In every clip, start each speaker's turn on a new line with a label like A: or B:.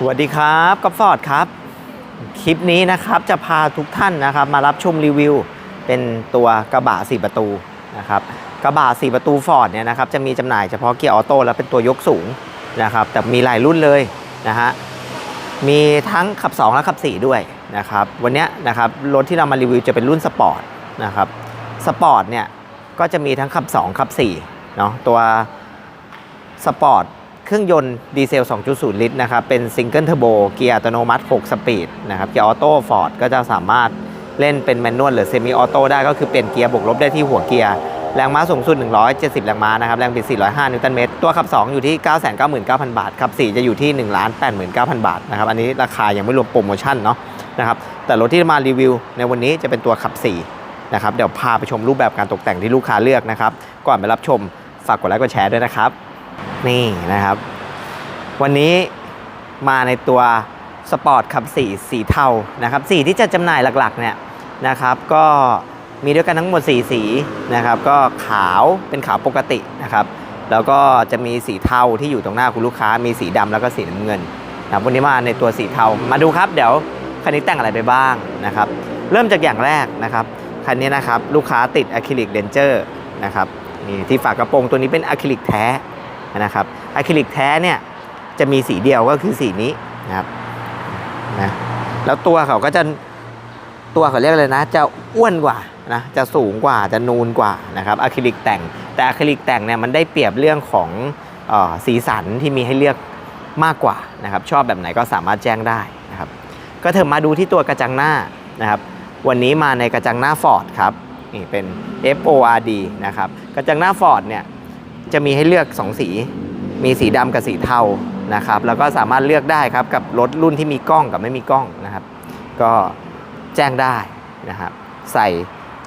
A: สวัสดีครับก๊อฟอร์ดครับ คลิปนี้นะครับจะพาทุกท่านนะครับมารับชมรีวิว เป็นตัวกระบะ 4 ประตูนะครับกระบะ 4 ประตูฟอร์ดเนี่ยนะครับจะมีจำหน่ายเฉพาะเกียร์ออโต้แล้วเป็นตัวยกสูงนะครับแต่มีหลายรุ่นเลยนะฮะมีทั้งขับ 2 และขับ 4 ด้วยนะครับวันนี้นะครับรถที่เรามารีวิวจะเป็นรุ่นสปอร์ตนะครับสปอร์ตเนี่ยก็จะมีทั้งขับ 2 ขับ4เนาะตัวสปอร์ต เครื่องยนต์ดีเซล 2.0 ลิตรนะครับ เป็นซิงเกิลเทอร์โบ เกียร์อัตโนมัติ 6 สปีดนะครับ เกียร์ออโต้ฟอร์ดก็จะสามารถเล่นเป็นแมนนวลหรือเซมิออโต้ได้ก็คือเปลี่ยนเกียร์บวกลบได้ที่หัวเกียร์ แรงม้าสูงสุด 170 แรงม้านะครับ แรงบิด 405 นิวตันเมตร ตัวขับ 2 อยู่ที่ 999,000 บาท ขับ 4 จะอยู่ที่ 1,89,000 บาทนะครับ อันนี้ราคายังไม่รวมโปรโมชั่นเนาะนะครับ แต่รถที่มารีวิวในวันนี้จะเป็นตัวขับ 4 นะครับ เดี๋ยวพาไปชมรูปแบบการตกแต่งที่ลูกค้าเลือกนะครับ ก่อนไปรับชมฝากกดไลค์กดแชร์ด้วยนะครับ นี่นะครับ วันนี้มาในตัวสปอร์ตขับสีสีเทานะครับสีที่จะจำหน่ายหลักๆเนี่ยนะครับก็มีด้วยกันทั้งหมด 4 สีนะครับก็ขาวเป็นขาวปกตินะครับ แล้วก็จะมีสีเทาที่อยู่ตรงหน้าคุณลูกค้า มีสีดำแล้วก็สีน้ำเงินนะวันนี้มาในตัวสีเทามาดูครับเดี๋ยวคันนี้แต่งอะไรไปบ้างนะครับ เริ่มจากอย่างแรกนะครับคันนี้นะครับลูกค้าติดอะคริลิกเดนเจอร์นะครับนี่ที่ฝากระโปรงตัวนี้เป็นอะคริลิกแท้ นะครับอะคริลิกแท้เนี่ยจะมีสีเดียวก็คือสีนี้นะครับนะแล้วตัวเขาก็จะตัวเขาเรียกอะไรนะ จะอ้วนกว่านะจะสูงกว่าจะนูนกว่านะครับอะคริลิกแต่ง แต่อะคริลิกแต่งเนี่ยมันได้เปรียบเรื่องของออสีสันที่มีให้เลือกมากกว่านะครับ ชอบแบบไหนก็สามารถแจ้งได้นะครับ ก็เถอะมาดูที่ตัวกระจังหน้านะครับ วันนี้มาในกระจังหน้าฟอร์ดครับนี่เป็น FORD นะครับกระจังหน้าฟอร์ดเนี่ย จะมีให้เลือก 2 สี มีสีดำกับสีเทานะครับ แล้วก็สามารถเลือกได้ครับกับรถรุ่นที่มีกล้องกับไม่มีกล้องนะครับ ก็แจ้งได้นะครับ ใส่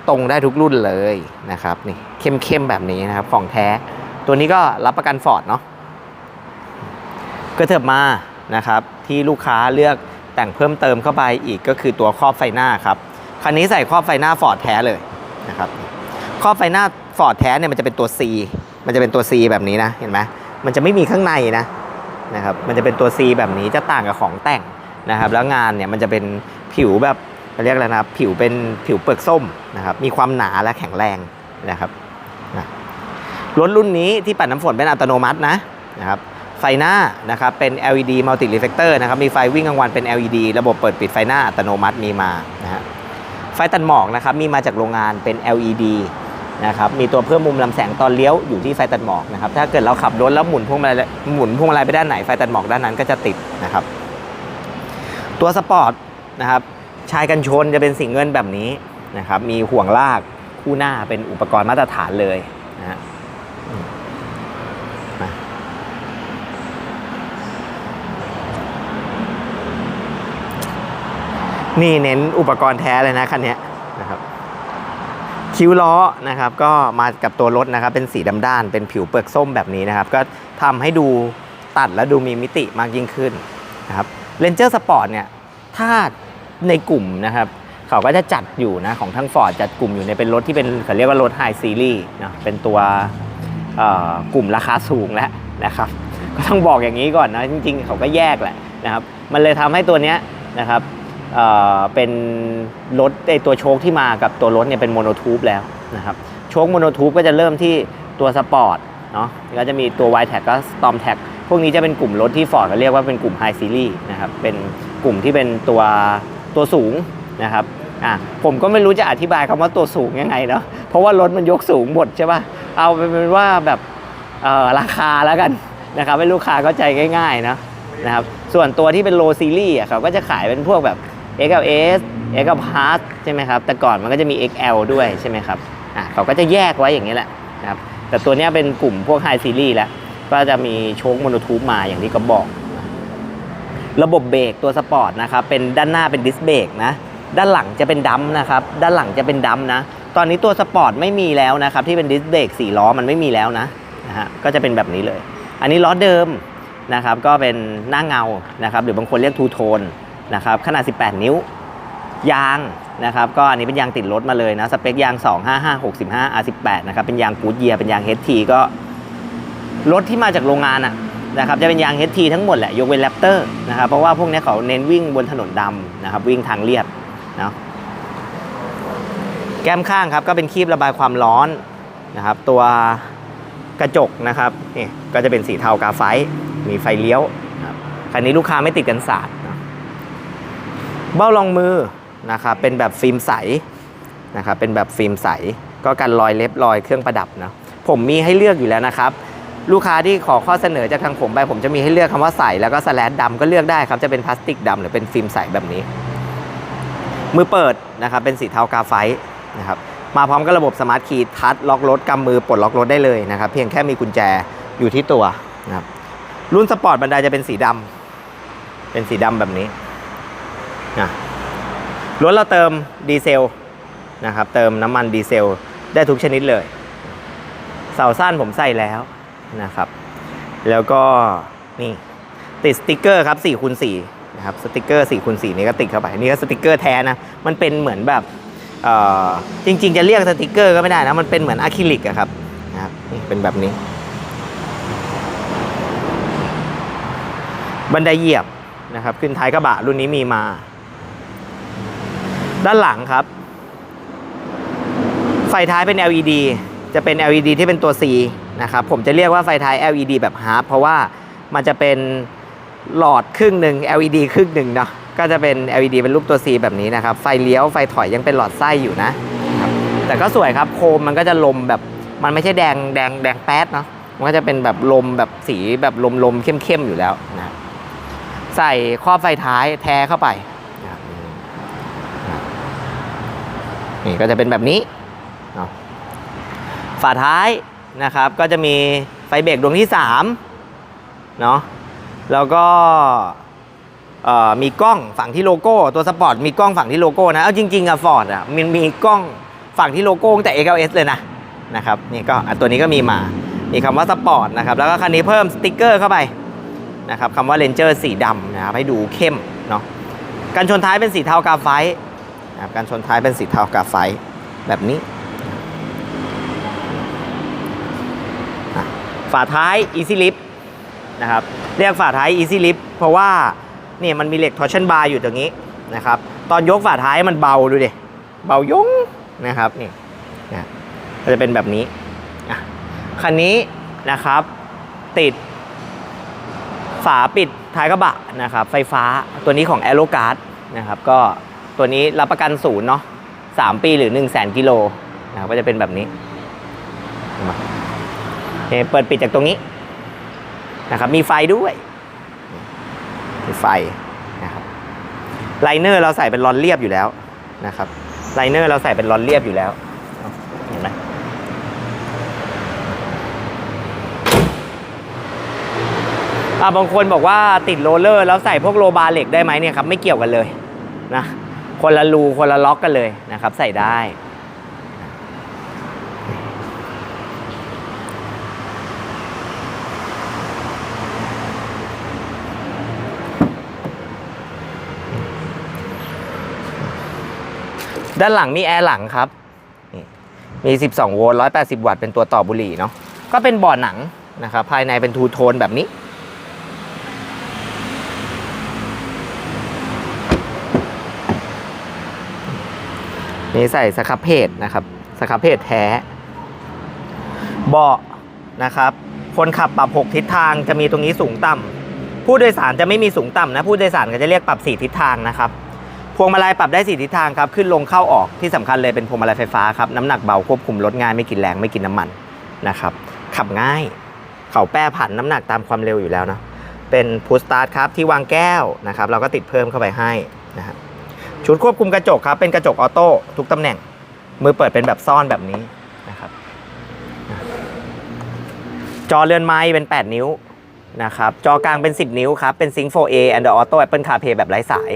A: ตรงได้ทุกรุ่นเลยนะครับนี่เข้มๆแบบนี้นะครับของแท้ตัวนี้ก็รับประกันฟอร์ดเนาะก็เถิบมานะครับที่ลูกค้าเลือกแต่งเพิ่มเติมเข้าไปอีกก็คือตัวครอบไฟหน้าครับคันนี้ใส่ครอบไฟหน้าฟอร์ดแท้เลยนะครับครอบไฟหน้าฟอร์ดแท้เนี่ยมันจะเป็นตัว C มันจะเป็นตัว C แบบนี้นะเห็นไหมมันจะไม่มีข้างในนะนะครับมันจะเป็นตัว C แบบนี้จะต่างกับของแต่งนะครับแล้วงานเนี่ยมันจะเป็นผิวแบบเรียกอะไรนะครับผิวเป็นผิวเปลือกส้มนะครับมีความหนาและแข็งแรงนะครับนะรถรุ่นนี้ที่ปัดน้ำฝนเป็นอัตโนมัตินะนะครับไฟหน้านะครับเป็น LED multi reflector นะครับมีไฟวิ่งกลางวันเป็น LED ระบบเปิดปิดไฟหน้าอัตโนมัติมีมานะฮะไฟตัดหมอกนะครับมีมาจากโรงงานเป็น LED นะครับมีตัวเพิ่มมุมลำแสงตอนเลี้ยวอยู่ที่ไฟตัดหมอกนะครับถ้าเกิดเราขับรถแล้วหมุนพวงมาลัยหมุนพวงมาลัยไปด้านไหนไฟตัดหมอกด้านนั้นก็จะติดนะครับตัวสปอร์ตนะครับชายกันชนจะเป็นสีเงินแบบนี้นะครับมีห่วงลากคู่หน้าเป็นอุปกรณ์มาตรฐานเลยนะฮะมานี่เน้นอุปกรณ์แท้เลยนะคันนี้ คิ้วล้อนะครับก็มากับตัวรถนะครับเป็นสีดำด้านเป็นผิวเปลือกส้มแบบนี้นะครับ ก็ทำให้ดูตัดและดูมีมิติมากยิ่งขึ้นนะครับเลนเจอร์สปอร์ตเนี่ยถ้าในกลุ่มนะครับเขาก็จะจัดอยู่นะของทั้งฟอร์ดจัดกลุ่มอยู่ในเป็นรถที่เป็นเขาเรียกว่ารถไฮซีรีส์นะเป็นตัวกลุ่มราคาสูงแล้วนะครับก็ต้องบอกอย่างนี้ก่อนนะจริงๆ เขาก็แยกแหละนะครับมันเลยทำให้ตัวเนี้ยนะครับ เเป็นรถไอตัวโชคที่มากับตัวรถเนี่ยเป็นโมโนทูบแล้วนะครับโชคโมโนทูบก็จะเริ่มที่ตัวสปอร์ตเนาะก็จะมีตัว y t แท็ก็ Storm t ท็พวกนี้จะเป็นกลุ่มรถที่ฟอร์ดเขาเรียกว่าเป็นกลุ่มไฮซีรีส์นะครับเป็นกลุ่มที่เป็นตัวตัวสูงนะครับอะผมก็ไม่รู้จะอธิบายคำว่าตัวสูงยังไงเนาะเพราะว่ารถมันยกสูงหมดใช่ป่ะเอาเป็นว่าแบบเออราคาแล้วกันนะครับให้ลูกค้าเข้าใจง่ายๆเนาะนะครับส่วนตัวที่เป็นโลซีรีส์อะเขาก็จะขายเป็นพวกแบบ XLS XL+ ใช่ไหมครับ แต่ก่อนมันก็จะมี XL ด้วยใช่ไหมครับอะเขาก็จะแยกไว้อย่างนี้แหละนะครับ แต่ตัวนี้เป็นกลุ่มพวก High Series แล้ว ก็จะมีโชคโมโนทูบมาอย่างที่ก็บอก ระบบเบรกตัวสปอร์ตนะครับ เป็นด้านหน้าเป็นดิสเบรกนะ ด้านหลังจะเป็นดัมนะครับ ด้านหลังจะเป็นดัมนะ ตอนนี้ตัวสปอร์ตไม่มีแล้วนะครับ ที่เป็นดิสเบรกสี่ล้อมันไม่มีแล้วนะนะฮะ ก็จะเป็นแบบนี้เลย อันนี้ล้อเดิมนะครับ ก็เป็นหน้าเงานะครับ หรือบางคนเรียกทูโทน นะครับขนาด 18 นิ้วยางนะครับก็อันนี้เป็นยางติดรถมาเลยนะสเปคยาง 255 65 R18 นะครับเป็นยางกูดเยียเป็นยาง HT ก็รถที่มาจากโรงงานอะนะครับจะเป็นยาง HT ทั้งหมดแหละยกเว้นแรปเตอร์นะครับเพราะว่าพวกนี้เขาเน้นวิ่งบนถนนดำนะครับวิ่งทางเรียบเนาะแก้มข้างครับก็เป็นคีบระบายความร้อนนะครับตัวกระจกนะครับนี่ก็จะเป็นสีเทากาไฟมีไฟเลี้ยวครับคันนี้ลูกค้าไม่ติดกันสาด เบ้ารองมือนะครับเป็นแบบฟิล์มใสนะครับเป็นแบบฟิล์มใส ก็กันรอยเล็บรอยเครื่องประดับนะผมมีให้เลือกอยู่แล้วนะครับลูกค้าที่ขอข้อเสนอจากทางผมไปผมจะมีให้เลือกคำว่าใสแล้วก็สแลดดำก็เลือกได้ครับจะเป็นพลาสติกดำหรือเป็นฟิล์มใสแบบนี้ มือเปิดนะครับเป็นสีเทากาไฟต์นะครับมาพร้อมกับระบบสมาร์ทคีย์ทัชล็อกรถกำมือปลดล็อกรถได้เลยนะครับเพียงแค่มีกุญแจอยู่ที่ตัวนะครับรุ่นสปอร์ตบันไดจะเป็นสีดำเป็นสีดำแบบนี้ นะรถเราเติมดีเซลนะครับเติมน้ำมันดีเซลได้ทุกชนิดเลย เสาสั้นผมใส่แล้วนะครับ แล้วก็นี่ติดสติกเกอร์ครับ4คูณ4นะครับสติกเกอร์4คูณ4นี่ก็ติดเข้าไปนี่ก็สติกเกอร์แท้นะมันเป็นเหมือนแบบจริง ๆ จะเรียกสติกเกอร์ก็ไม่ได้นะมันเป็นเหมือนอะคริลิกอะครับนะครับเป็นแบบนี้ บันไดเหยียบนะครับขึ้นท้ายกระบะรุ่นนี้มีมา ด้านหลังครับ ไฟท้ายเป็น LED จะเป็น LED ที่เป็นตัว C นะครับ ผมจะเรียกว่าไฟท้าย LED แบบฮาร์ปเพราะว่ามันจะเป็นหลอดครึ่งหนึ่ง LED ครึ่งหนึ่งเนาะก็จะเป็น LED เป็นรูปตัว C แบบนี้นะครับ ไฟเลี้ยวไฟถอยยังเป็นหลอดไส้อยู่นะ แต่ก็สวยครับโคมมันก็จะลมแบบมันไม่ใช่แดงแดงแดงแป๊ดเนาะมันก็จะเป็นแบบลมแบบสีแบบลมลมเข้มๆอยู่แล้วนะใส่ครอบไฟท้ายแท้เข้าไป นี่ก็จะเป็นแบบนี้เนาะฝาท้ายนะครับก็จะมีไฟเบรกดวงที่3เนาะแล้วก็มีกล้องฝั่งที่โลโก้ตัวสปอร์ตมีกล้องฝั่งที่โลโก้นะเอาจริงๆอะฟอร์ดอะมันมีกล้องฝั่งที่โลโก้ตั้งแต่ XLS เลยนะนะครับนี่ก็ตัวนี้ก็มีมา มีคำว่าสปอร์ตนะครับแล้วก็คันนี้เพิ่มสติกเกอร์เข้าไปนะครับคำว่าเลนเจอร์สีดำนะครับให้ดูเข้มเนาะกันชนท้ายเป็นสีเทากาไฟต์ นะครับกันชนท้ายเป็นสีเทากาไฟแบบนี้ ฝาท้าย Easy Lift นะครับเรียกฝาท้าย Easy Lift เพราะว่าเนี่ยมันมีเหล็ก torsion bar อยู่ตรงนี้นะครับตอนยกฝาท้ายมันเบาดูดิเบายงนะครับนี่นะก็จะเป็นแบบนี้คันนี้นะครับติดฝาปิดท้ายกระบะนะครับไฟฟ้าตัวนี้ของ a e r o g u a r d นะครับก็ ตัวนี้รับประกันศูนย์เนาะ3ปีหรือ1 0 0 0 0แสนกิโลนะครับก็จะเป็นแบบนี้เห็นไหมเนี่ยเปิดปิดจากตรงนี้นะครับมีไฟด้วยมีไฟนะครับไลเนอร์เราใส่เป็นรอนเรียบอยู่แล้วนะครับไลเนอร์เราใส่เป็นรอนเรียบอยู่แล้วเห็นไหมอ่าบางคนบอกว่าติดโรลเลอร์แล้วใส่พวกโลบาร์เหล็กได้ไหมเนี่ยครับไม่เกี่ยวกันเลยนะ คนละรูคนละล็อกกันเลยนะครับ ใส่ได้ด้านหลังมีแอร์หลังครับ มี 12 โวลต์ 180 วัตต์ เป็นตัวต่อบุหรี่เนาะ ก็เป็นบาะหนังนะครับ ภายในเป็นทูโทนแบบนี้ นี่ใส่สครับเพจนะครับสครับเพจแท้ เบาะนะครับ คนขับปรับ 6 ทิศทางจะมีตรงนี้สูงต่ำผู้โดยสารจะไม่มีสูงต่ำนะผู้โดยสารก็จะเรียกปรับ 4 ทิศทางนะครับพวงมาลัยปรับได้4ทิศทางครับขึ้นลงเข้าออกที่สำคัญเลยเป็นพวงมาลัยไฟฟ้าครับน้ำหนักเบาควบคุมรถง่ายไม่กินแรงไม่กินน้ำมันนะครับขับง่ายเขาแป้ผันน้ำหนักตามความเร็วอยู่แล้วเนาะเป็นพุชสตาร์ทครับที่วางแก้วนะครับเราก็ติดเพิ่มเข้าไปให้นะฮะ ชุดควบคุมกระจกครับเป็นกระจกออโต้ทุกตำแหน่ง มือเปิดเป็นแบบซ่อนแบบนี้นะครับจอเรือนไม้เป็น 8 นิ้วนะครับจอกลางเป็น 10 นิ้วครับ เป็น Sync 4A Android Auto Apple CarPlay แบบไร้สาย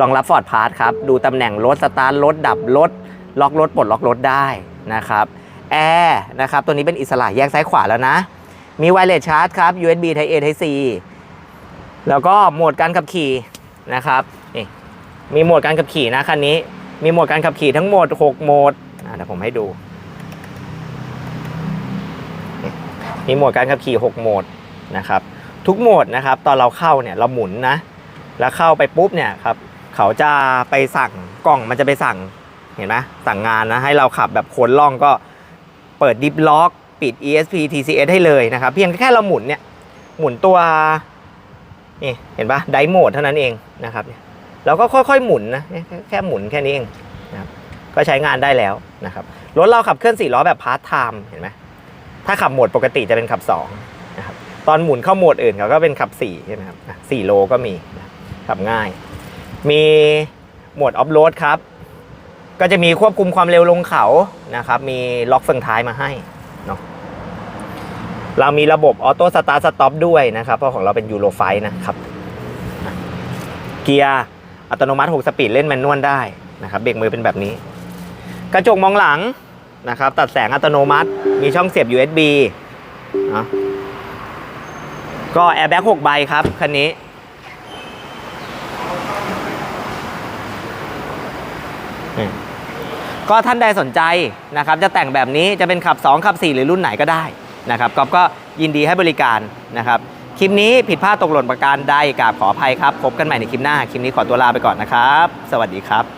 A: รองรับ Ford Pass ครับ ดูตำแหน่งรถสตาร์ทรถดับรถ ล็อกรถปลดล็อกรถได้นะครับแอร์นะครับ ตัวนี้เป็นอิสระแยกซ้ายขวาแล้วนะ มีไวเลสชาร์จครับ USB Type A Type C แล้วก็โหมดการขับขี่นะครับ มีโหมดการขับขี่นะคันนี้ มีโหมดการขับขี่ทั้งหมด 6 โหมดอะเดี๋ยวผมให้ดู มีโหมดการขับขี่ 6 โหมดนะครับ ทุกโหมดนะครับ ตอนเราเข้าเนี่ยเราหมุนนะ แล้วเข้าไปปุ๊บเนี่ยครับ เขาจะไปสั่งกล่องมันจะไปสั่ง เห็นไหมสั่งงานนะให้เราขับแบบโคนล่องก็เปิดดิฟล็อกปิด ESP TCS ให้เลยนะครับ เพียงแค่เราหมุนเนี่ย หมุนตัวนี่เห็นปะไดโหมดเท่านั้นเองนะครับเนี่ย เราก็ค่อยๆหมุนนะแค่แค่หมุนแค่นี้เองนะครับก็ใช้งานได้แล้วนะครับรถเราขับเคลื่อนสี่ล้อแบบพาร์ทไทม์เห็นไหมถ้าขับโหมดปกติจะเป็นขับสองนะครับตอนหมุนเข้าโหมดอื่นเขาก็เป็นขับสี่ใช่ไหมครับสี่โลก็มีนะขับง่าย มีโหมดออฟโรดครับก็จะมีควบคุมความเร็วลงเขานะครับมีล็อกเฟืองท้ายมาให้เนาะเรามีระบบออโต้สตาร์ทสต็อปด้วยนะครับเพราะของเราเป็นยูโรไฟนะครับเกียร์ อัตโนมัติ 6 สปีดเล่นแมนนวลได้นะครับเบรกมือเป็นแบบนี้ กระจกมองหลังนะครับตัดแสงอัตโนมัติ มีช่องเสียบ USB นะก็แอร์แบ็ก6ใบครับคันนี้ก็ท่านใดสนใจนะครับ จะแต่งแบบนี้จะเป็นขับ 2 ขับ 4 หรือรุ่นไหนก็ได้นะครับก๊อฟก็ยินดีให้บริการนะครับ คลิปนี้ผิดพลาดตกหล่นประการใดกราบขออภัยครับ พบกันใหม่ในคลิปหน้า คลิปนี้ขอตัวลาไปก่อนนะครับ สวัสดีครับ